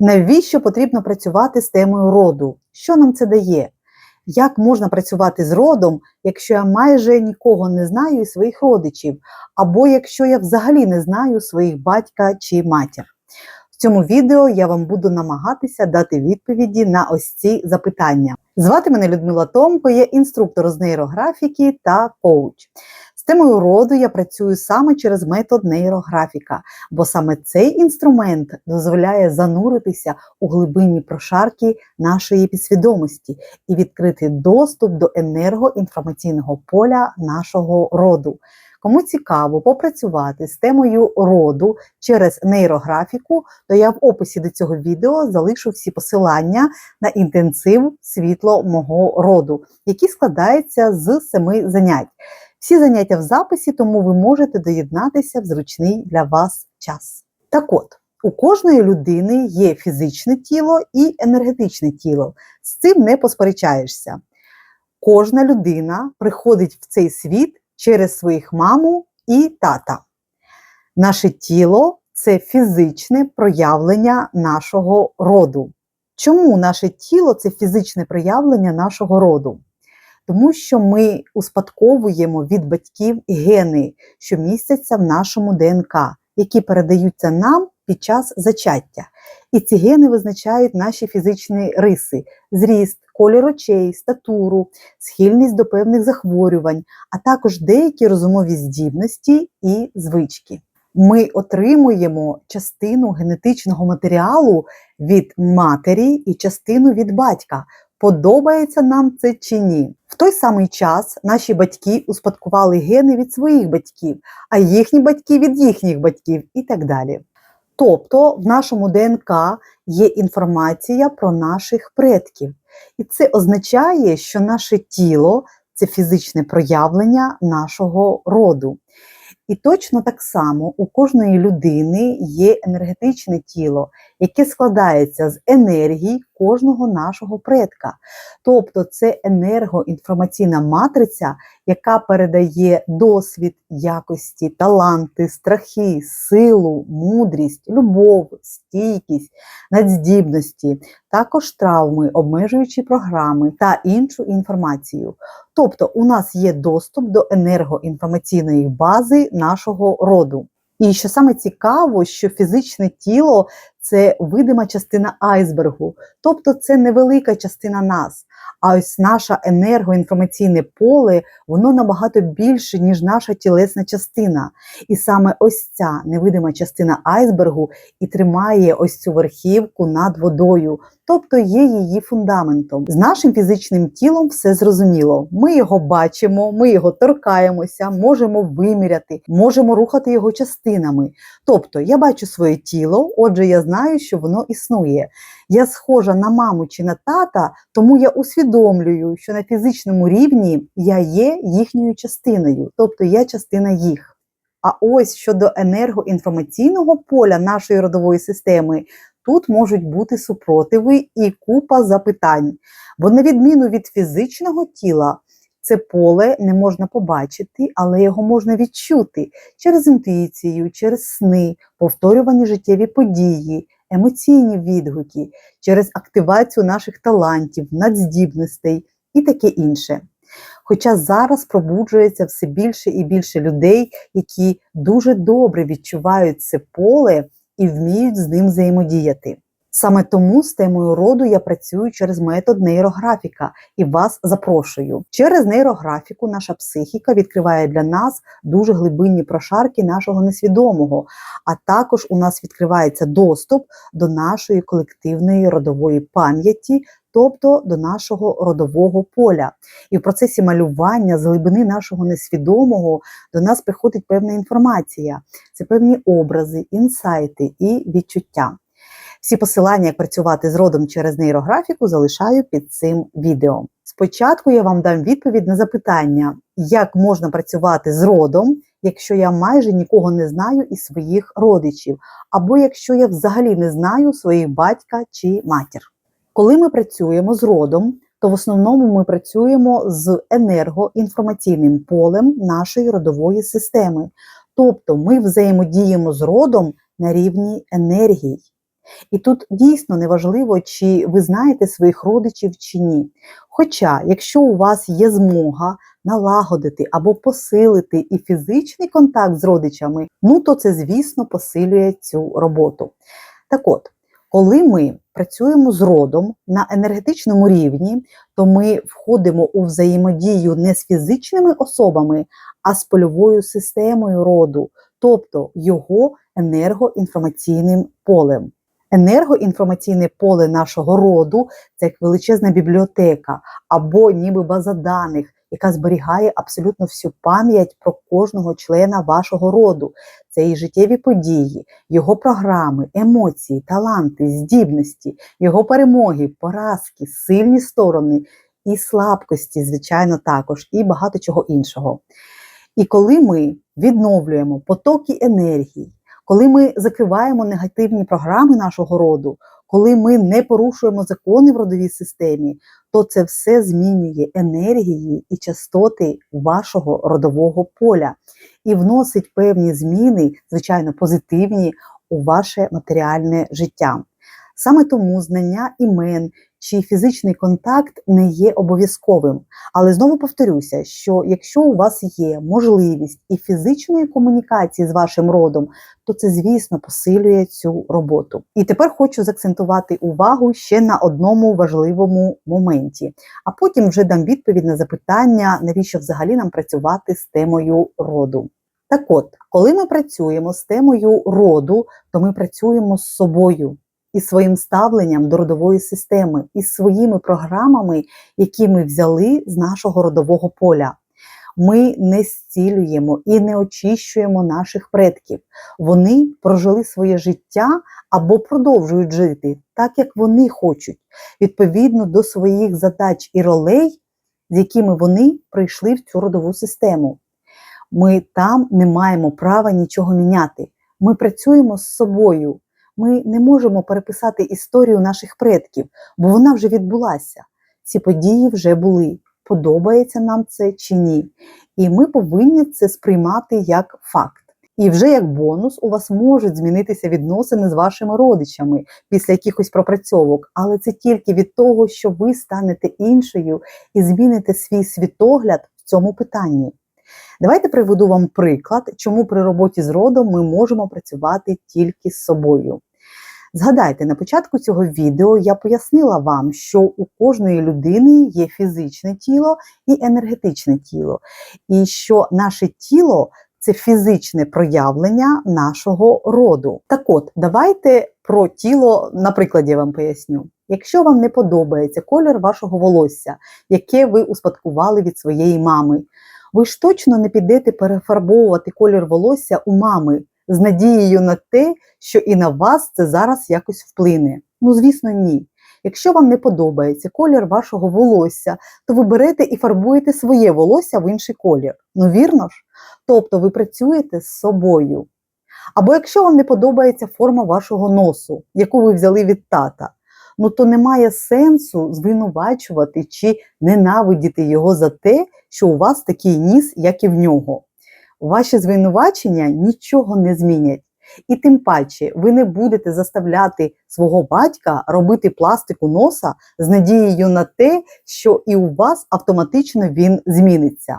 Навіщо потрібно працювати з темою роду? Що нам це дає? Як можна працювати з родом, якщо я майже нікого не знаю із своїх родичів, або якщо я взагалі не знаю своїх батька чи матір? В цьому відео я вам буду намагатися дати відповіді на ось ці запитання. Звати мене Людмила Томко, я інструктор з нейрографіки та коуч. Темою роду я працюю саме через метод нейрографіка, бо саме цей інструмент дозволяє зануритися у глибинні прошарки нашої підсвідомості і відкрити доступ до енергоінформаційного поля нашого роду. Кому цікаво попрацювати з темою роду через нейрографіку, то я в описі до цього відео залишу всі посилання на інтенсив світло мого роду, який складається з семи занять. Всі заняття в записі, тому ви можете доєднатися в зручний для вас час. Так от, у кожної людини є фізичне тіло і енергетичне тіло. З цим не посперечаєшся. Кожна людина приходить в цей світ через своїх маму і тата. Наше тіло це фізичне проявлення нашого роду. Чому наше тіло це фізичне проявлення нашого роду? Тому що ми успадковуємо від батьків гени, що містяться в нашому ДНК, які передаються нам під час зачаття. І ці гени визначають наші фізичні риси: зріст, колір очей, статуру, схильність до певних захворювань, а також деякі розумові здібності і звички. Ми отримуємо частину генетичного матеріалу від матері і частину від батька. Подобається нам це чи ні? В той самий час наші батьки успадкували гени від своїх батьків, а їхні батьки від їхніх батьків і так далі. Тобто в нашому ДНК є інформація про наших предків. І це означає, що наше тіло це фізичне проявлення нашого роду. І точно так само у кожної людини є енергетичне тіло, яке складається з енергії кожного нашого предка. Тобто це енергоінформаційна матриця, яка передає досвід, якості, таланти, страхи, силу, мудрість, любов, стійкість, надздібності, також травми, обмежуючі програми та іншу інформацію. Тобто у нас є доступ до енергоінформаційної бази нашого роду. І що саме цікаво, що фізичне тіло це видима частина айсбергу, тобто це невелика частина нас. А ось наше енергоінформаційне поле, воно набагато більше, ніж наша тілесна частина. І саме ось ця невидима частина айсбергу і тримає ось цю верхівку над водою, тобто є її фундаментом. З нашим фізичним тілом все зрозуміло. Ми його бачимо, ми його торкаємося, можемо виміряти, можемо рухати його частинами. Тобто я бачу своє тіло, отже, я знаю, що воно існує. Я схожа на маму чи на тата, тому я усвідомлюю, що на фізичному рівні я є їхньою частиною, тобто я частина їх. А ось щодо енергоінформаційного поля нашої родової системи, тут можуть бути супротиви і купа запитань. Бо, на відміну від фізичного тіла, це поле не можна побачити, але його можна відчути через інтуїцію, через сни, повторювані життєві події, емоційні відгуки, через активацію наших талантів, надздібностей і таке інше. Хоча зараз пробуджується все більше і більше людей, які дуже добре відчувають це поле і вміють з ним взаємодіяти. Саме тому з темою роду я працюю через метод нейрографіка і вас запрошую. Через нейрографіку наша психіка відкриває для нас дуже глибинні прошарки нашого несвідомого, а також у нас відкривається доступ до нашої колективної родової пам'яті. Тобто до нашого родового поля. І в процесі малювання з глибини нашого несвідомого до нас приходить певна інформація, це певні образи, інсайти і відчуття. Всі посилання, як працювати з родом через нейрографіку, залишаю під цим відео. Спочатку я вам дам відповідь на запитання, як можна працювати з родом, якщо я майже нікого не знаю із своїх родичів, або якщо я взагалі не знаю своїх батька чи матір. Коли ми працюємо з родом, то в основному ми працюємо з енергоінформаційним полем нашої родової системи. Тобто ми взаємодіємо з родом на рівні енергій. І тут дійсно неважливо, чи ви знаєте своїх родичів чи ні. Хоча, якщо у вас є змога налагодити або посилити і фізичний контакт з родичами, ну то це, звісно, посилює цю роботу. Так от, коли ми працюємо з родом на енергетичному рівні, то ми входимо у взаємодію не з фізичними особами, а з польовою системою роду, тобто його енергоінформаційним полем. Енергоінформаційне поле нашого роду це як величезна бібліотека або ніби база даних, яка зберігає абсолютно всю пам'ять про кожного члена вашого роду. Це і життєві події, його програми, емоції, таланти, здібності, його перемоги, поразки, сильні сторони і слабкості, звичайно, також, і багато чого іншого. І коли ми відновлюємо потоки енергії, коли ми закриваємо негативні програми нашого роду, коли ми не порушуємо закони в родовій системі, то це все змінює енергії і частоти вашого родового поля і вносить певні зміни, звичайно, позитивні у ваше матеріальне життя. Саме тому знання імен чи фізичний контакт не є обов'язковим. Але знову повторюся, що якщо у вас є можливість і фізичної комунікації з вашим родом, то це, звісно, посилює цю роботу. І тепер хочу закцентувати увагу ще на одному важливому моменті, а потім вже дам відповідь на запитання, навіщо взагалі нам працювати з темою роду. Так от, коли ми працюємо з темою роду, то ми працюємо з собою і своїм ставленням до родової системи, і своїми програмами, які ми взяли з нашого родового поля. Ми не зцілюємо і не очищуємо наших предків. Вони прожили своє життя або продовжують жити так, як вони хочуть, відповідно до своїх задач і ролей, з якими вони прийшли в цю родову систему. Ми там не маємо права нічого міняти. Ми працюємо з собою. Ми не можемо переписати історію наших предків, бо вона вже відбулася. Ці події вже були. Подобається нам це чи ні. І ми повинні це сприймати як факт. І вже як бонус у вас можуть змінитися відносини з вашими родичами після якихось пропрацьовок, але це тільки від того, що ви станете іншою і зміните свій світогляд в цьому питанні. Давайте приведу вам приклад, чому при роботі з родом ми можемо працювати тільки з собою. Згадайте, на початку цього відео я пояснила вам, що у кожної людини є фізичне тіло і енергетичне тіло, і що наше тіло це фізичне проявлення нашого роду. Так от, давайте про тіло, на прикладі вам поясню. Якщо вам не подобається колір вашого волосся, яке ви успадкували від своєї мами, ви ж точно не підете перефарбовувати колір волосся у мами з надією на те, що і на вас це зараз якось вплине. Ну, звісно, ні. Якщо вам не подобається колір вашого волосся, то ви берете і фарбуєте своє волосся в інший колір. Ну, вірно ж? Тобто ви працюєте з собою. Або якщо вам не подобається форма вашого носу, яку ви взяли від тата, ну то немає сенсу звинувачувати чи ненавидіти його за те, що у вас такий ніс, як і в нього. Ваші звинувачення нічого не змінять. І тим паче ви не будете заставляти свого батька робити пластику носа з надією на те, що і у вас автоматично він зміниться.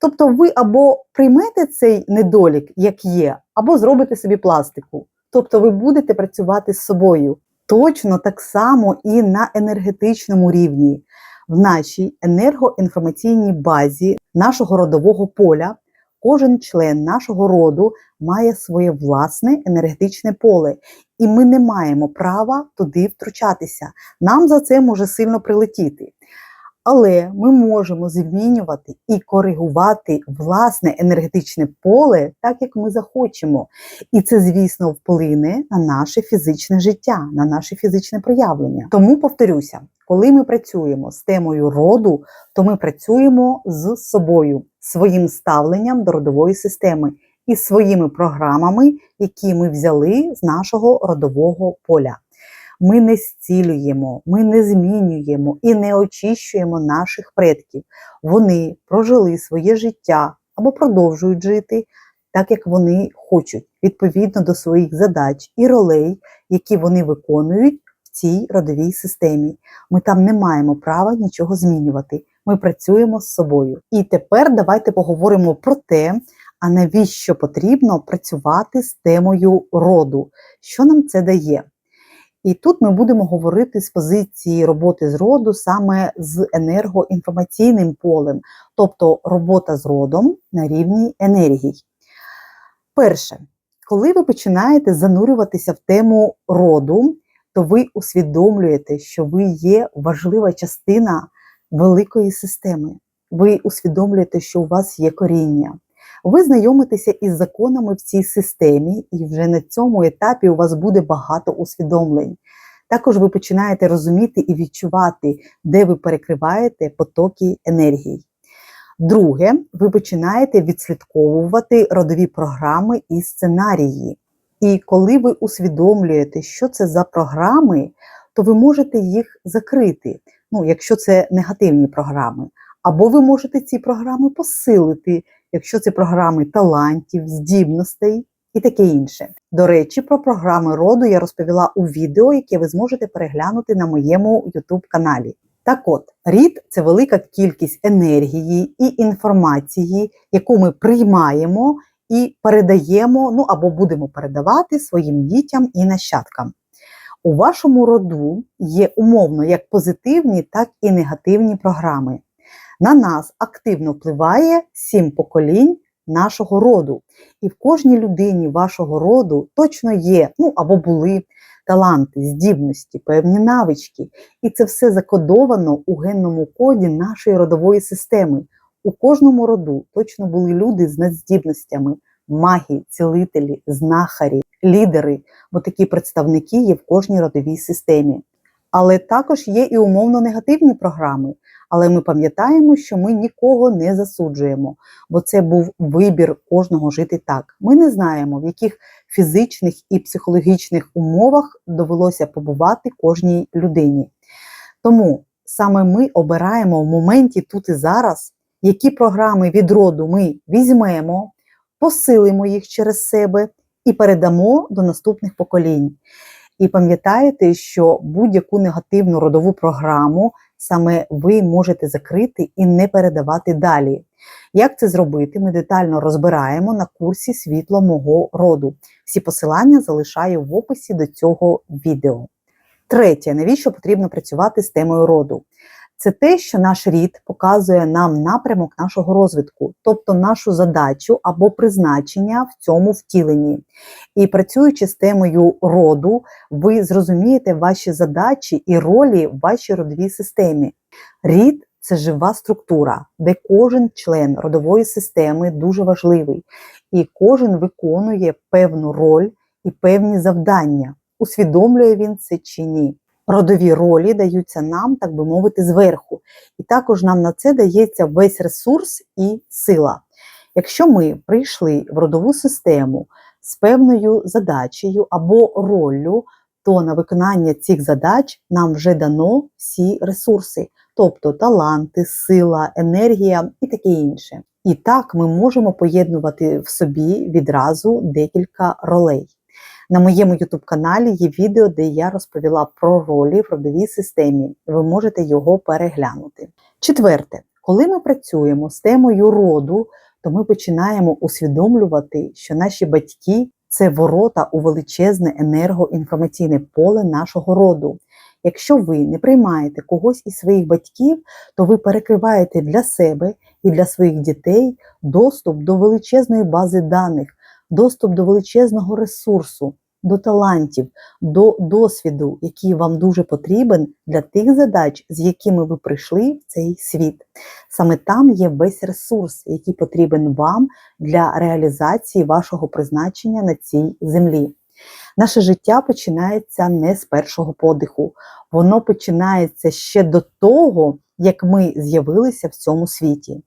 Тобто ви або приймете цей недолік, як є, або зробите собі пластику. Тобто ви будете працювати з собою. Точно так само і на енергетичному рівні. В нашій енергоінформаційній базі нашого родового поля кожен член нашого роду має своє власне енергетичне поле, і ми не маємо права туди втручатися. Нам за це може сильно прилетіти. Але ми можемо змінювати і коригувати власне енергетичне поле так, як ми захочемо. І це, звісно, вплине на наше фізичне життя, на наше фізичне проявлення. Тому повторюся, коли ми працюємо з темою роду, то ми працюємо з собою, своїм ставленням до родової системи і своїми програмами, які ми взяли з нашого родового поля. Ми не зцілюємо, ми не змінюємо і не очищуємо наших предків. Вони прожили своє життя або продовжують жити так, як вони хочуть, відповідно до своїх задач і ролей, які вони виконують в цій родовій системі. Ми там не маємо права нічого змінювати. Ми працюємо з собою. І тепер давайте поговоримо про те, а навіщо потрібно працювати з темою роду, що нам це дає. І тут ми будемо говорити з позиції роботи з роду саме з енергоінформаційним полем, тобто робота з родом на рівні енергій. Перше, коли ви починаєте занурюватися в тему роду, то ви усвідомлюєте, що ви є важлива частина великої системи. Ви усвідомлюєте, що у вас є коріння. Ви знайомитеся із законами в цій системі, і вже на цьому етапі у вас буде багато усвідомлень. Також ви починаєте розуміти і відчувати, де ви перекриваєте потоки енергії. Друге, ви починаєте відслідковувати родові програми і сценарії. І коли ви усвідомлюєте, що це за програми, то ви можете їх закрити, ну, якщо це негативні програми. Або ви можете ці програми посилити, якщо це програми талантів, здібностей і таке інше. До речі, про програми роду я розповіла у відео, яке ви зможете переглянути на моєму YouTube каналі. Так от, рід це велика кількість енергії і інформації, яку ми приймаємо і передаємо, ну або будемо передавати своїм дітям і нащадкам. У вашому роду є умовно як позитивні, так і негативні програми. На нас активно впливає сім поколінь нашого роду. І в кожній людині вашого роду точно є, ну або були таланти, здібності, певні навички. І це все закодовано у генному коді нашої родової системи. У кожному роду точно були люди з надздібностями, маги, цілителі, знахарі, лідери, бо такі представники є в кожній родовій системі. Але також є і умовно негативні програми. Але ми пам'ятаємо, що ми нікого не засуджуємо, бо це був вибір кожного жити так. Ми не знаємо, в яких фізичних і психологічних умовах довелося побувати кожній людині. Тому саме ми обираємо в моменті тут і зараз, які програми від роду ми візьмемо, посилимо їх через себе і передамо до наступних поколінь. І пам'ятаєте, що будь-яку негативну родову програму саме ви можете закрити і не передавати далі. Як це зробити, ми детально розбираємо на курсі світло мого роду. Всі посилання залишаю в описі до цього відео. Третє, навіщо потрібно працювати з темою роду? Це те, що наш рід показує нам напрямок нашого розвитку, тобто нашу задачу або призначення в цьому втіленні. І працюючи з темою роду, ви зрозумієте ваші задачі і ролі в вашій родовій системі. Рід це жива структура, де кожен член родової системи дуже важливий, і кожен виконує певну роль і певні завдання. Усвідомлює він це чи ні. Родові ролі даються нам, так би мовити, зверху. І також нам на це дається весь ресурс і сила. Якщо ми прийшли в родову систему з певною задачею або роллю, то на виконання цих задач нам вже дано всі ресурси, тобто таланти, сила, енергія і таке інше. І так ми можемо поєднувати в собі відразу декілька ролей. На моєму YouTube каналі є відео, де я розповіла про ролі в родовій системі. Ви можете його переглянути. Четверте, коли ми працюємо з темою роду, то ми починаємо усвідомлювати, що наші батьки це ворота у величезне енергоінформаційне поле нашого роду. Якщо ви не приймаєте когось із своїх батьків, то ви перекриваєте для себе і для своїх дітей доступ до величезної бази даних, доступ до величезного ресурсу, до талантів, до досвіду, який вам дуже потрібен для тих задач, з якими ви прийшли в цей світ. Саме там є весь ресурс, який потрібен вам для реалізації вашого призначення на цій землі. Наше життя починається не з першого подиху, воно починається ще до того, як ми з'явилися в цьому світі.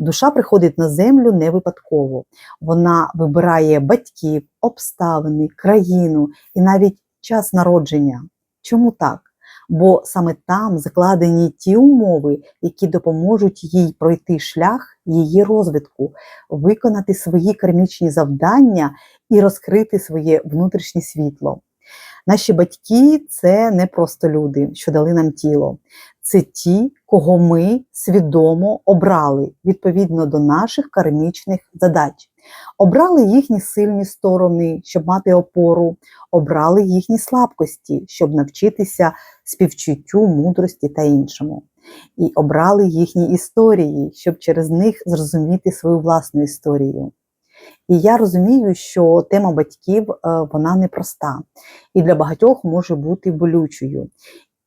Душа приходить на землю не випадково. Вона вибирає батьків, обставини, країну і навіть час народження. Чому так? бо саме там закладені ті умови, які допоможуть їй пройти шлях її розвитку, виконати свої кармічні завдання і розкрити своє внутрішнє світло. Наші батьки це не просто люди, що дали нам тіло. Це ті, кого ми свідомо обрали відповідно до наших кармічних задач. Обрали їхні сильні сторони, щоб мати опору, обрали їхні слабкості, щоб навчитися співчуттю, мудрості та іншому. І обрали їхні історії, щоб через них зрозуміти свою власну історію. І я розумію, що тема батьків е, вона непроста і для багатьох може бути болючою.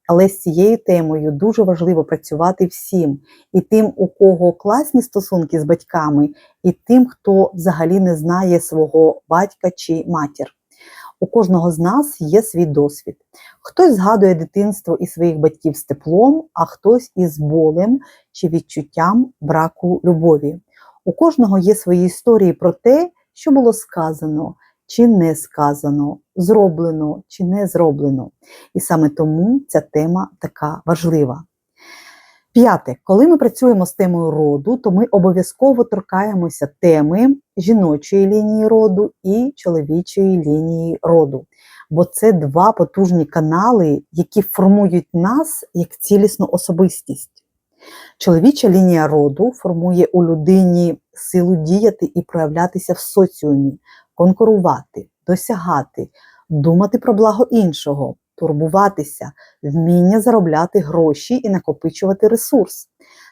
Але з цією темою дуже важливо працювати всім, і тим, у кого класні стосунки з батьками, і тим, хто взагалі не знає свого батька чи матір. У кожного з нас є свій досвід. Хтось згадує дитинство і своїх батьків з теплом, а хтось із болем чи відчуттям браку любові. У кожного є свої історії про те, що було сказано чи не сказано, зроблено чи не зроблено. І саме тому ця тема така важлива. П'яте, коли ми працюємо з темою роду, то ми обов'язково торкаємося теми жіночої лінії роду і чоловічої лінії роду. Бо це два потужні канали, які формують нас як цілісну особистість. Чоловіча лінія роду формує у людині силу діяти і проявлятися в соціумі, конкурувати, досягати, думати про благо іншого, турбуватися, вміння заробляти гроші і накопичувати ресурс.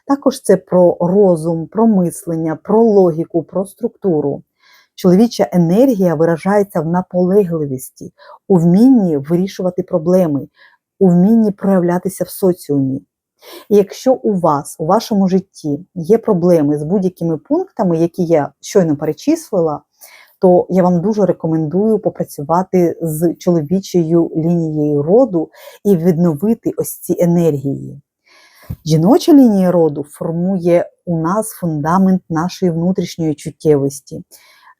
Також це про розум, про мислення, про логіку, про структуру. Чоловіча енергія виражається в наполегливості, у вмінні вирішувати проблеми, у вмінні проявлятися в соціумі. Якщо у вас у вашому житті є проблеми з будь-якими пунктами, які я щойно перечислила, то я вам дуже рекомендую попрацювати з чоловічою лінією роду і відновити ось ці енергії. Жіноча лінія роду формує у нас фундамент нашої внутрішньої чуттєвості.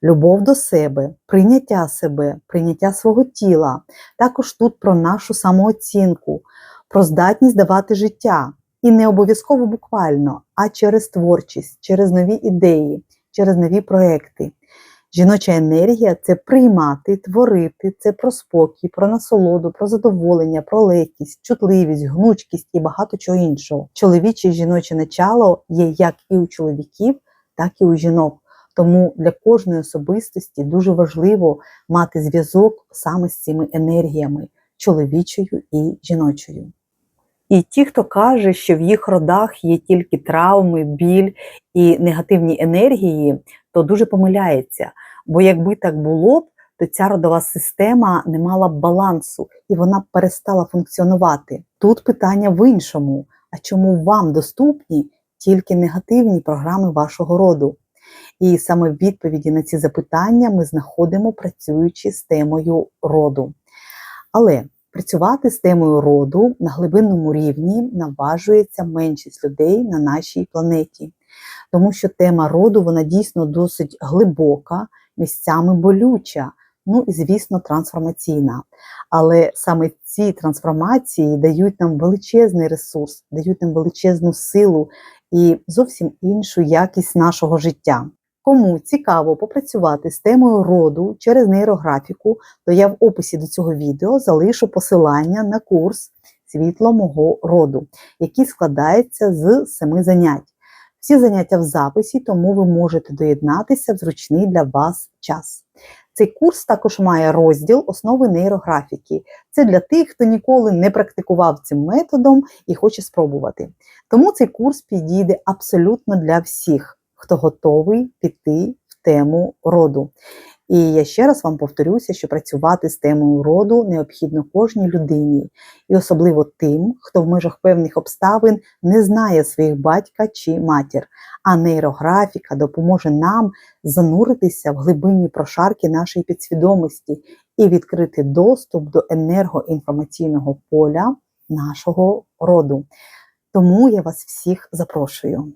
Любов до себе, прийняття себе, прийняття свого тіла. Також тут про нашу самооцінку, про здатність давати життя. І не обов'язково буквально, а через творчість, через нові ідеї, через нові проекти. Жіноча енергія це приймати, творити, це про спокій, про насолоду, про задоволення, про легкість, чутливість, гнучкість і багато чого іншого. Чоловіче і жіноче начало є як і у чоловіків, так і у жінок. Тому для кожної особистості дуже важливо мати зв'язок саме з цими енергіями чоловічою і жіночою. І ті, хто каже, що в їх родах є тільки травми, біль і негативні енергії, то дуже помиляється. Бо якби так було б, то ця родова система не мала б балансу і вона б перестала функціонувати. Тут питання в іншому: а чому вам доступні тільки негативні програми вашого роду? І саме відповіді на ці запитання ми знаходимо, працюючи з темою роду. Але працювати з темою роду на глибинному рівні наважується меншість людей на нашій планеті, тому що тема роду вона дійсно досить глибока, місцями болюча, ну і, звісно, трансформаційна. Але саме ці трансформації дають нам величезний ресурс, дають нам величезну силу і зовсім іншу якість нашого життя. Кому цікаво попрацювати з темою роду через нейрографіку, то я в описі до цього відео залишу посилання на курс Світло мого роду, який складається з семи занять. Всі заняття в записі, тому ви можете доєднатися в зручний для вас час. Цей курс також має розділ основи нейрографіки. Це для тих, хто ніколи не практикував цим методом і хоче спробувати. Тому цей курс підійде абсолютно для всіх хто готовий піти в тему роду. І я ще раз вам повторюся, що працювати з темою роду необхідно кожній людині, і особливо тим, хто в межах певних обставин не знає своїх батька чи матір. А нейрографіка допоможе нам зануритися в глибинні прошарки нашої підсвідомості і відкрити доступ до енергоінформаційного поля нашого роду. Тому я вас всіх запрошую.